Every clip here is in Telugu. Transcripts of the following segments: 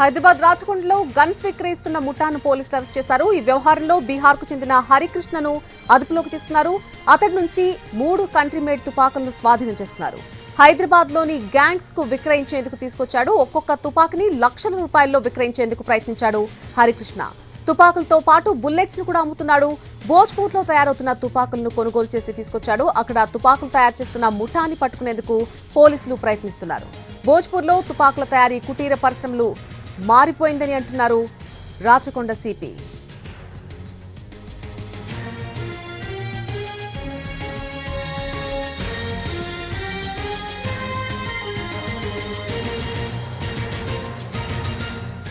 హైదరాబాద్ రాచకొండలో గన్స్ విక్రయిస్తున్న ముఠాను పోలీసులు అరెస్ట్ చేశారు. ఈ వ్యవహారంలో బీహార్కు చెందిన హరికృష్ణను అదుపులోకి తీసుకున్నారు. అతడి నుంచి మూడు కంట్రీ మేడ్ తుపాకులను స్వాధీనం చేసుకున్నారు. హైదరాబాద్లోని గ్యాంగ్స్కు విక్రయించేందుకు తీసుకొచ్చాడు. ఒక్కొక్క తుపాకిని లక్షల రూపాయల్లో విక్రయించేందుకు ప్రయత్నించాడు హరికృష్ణ. తుపాకులతో పాటు బుల్లెట్స్ను కూడా అమ్ముతున్నాడు. భోజ్పూర్లో తయారవుతున్న తుపాకులను కొనుగోలు చేసి తీసుకొచ్చాడు. అక్కడ తుపాకులు తయారు చేస్తున్న ముఠాని పట్టుకునేందుకు పోలీసులు ప్రయత్నిస్తున్నారు. భోజ్పూర్లో తుపాకుల తయారీ కుటీర పరిశ్రమలు మారిపోయిందని అంటున్నారు రాచకొండ సిపి.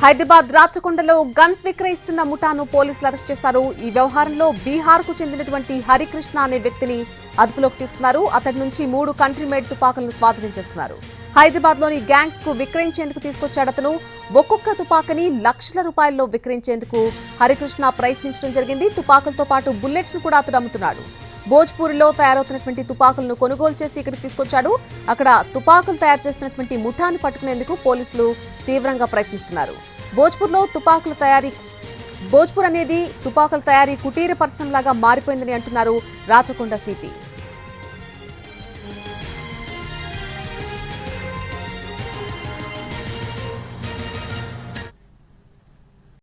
హైదరాబాద్ రాచకొండలో గన్స్ విక్రయిస్తున్న ముఠాను పోలీసులు అరెస్ట్ చేశారు. ఈ వ్యవహారంలో బీహార్కు చెందినటువంటి హరికృష్ణ అనే వ్యక్తిని అదుపులోకి తీసుకున్నారు. అతడి నుంచి మూడు కంట్రీ మేడ్ తుపాకులను స్వాధీనం చేసుకున్నారు. హైదరాబాద్లోని గ్యాంగ్స్కు విక్రయించేందుకు తీసుకొచ్చాడు అతను. ఒక్కొక్క తుపాకని లక్షల రూపాయల్లో విక్రయించేందుకు హరికృష్ణ ప్రయత్నించడం జరిగింది. తుపాకులతో పాటు బుల్లెట్స్ను కూడా అతడు అమ్ముతున్నాడు. భోజ్పూర్లో తయారవుతున్నటువంటి తుపాకులను కొనుగోలు చేసి ఇక్కడికి తీసుకొచ్చాడు. అక్కడ తుపాకులు తయారు చేస్తున్నటువంటి ముఠాన్ని పట్టుకునేందుకు పోలీసులు తీవ్రంగా ప్రయత్నిస్తున్నారు. భోజ్పూర్లో తుపాకుల తయారీ భోజ్పూర్ అనేది తుపాకుల తయారీ కుటీర పరిశ్రమలాగా మారిపోయిందని అంటున్నారు రాచకొండ సిపి.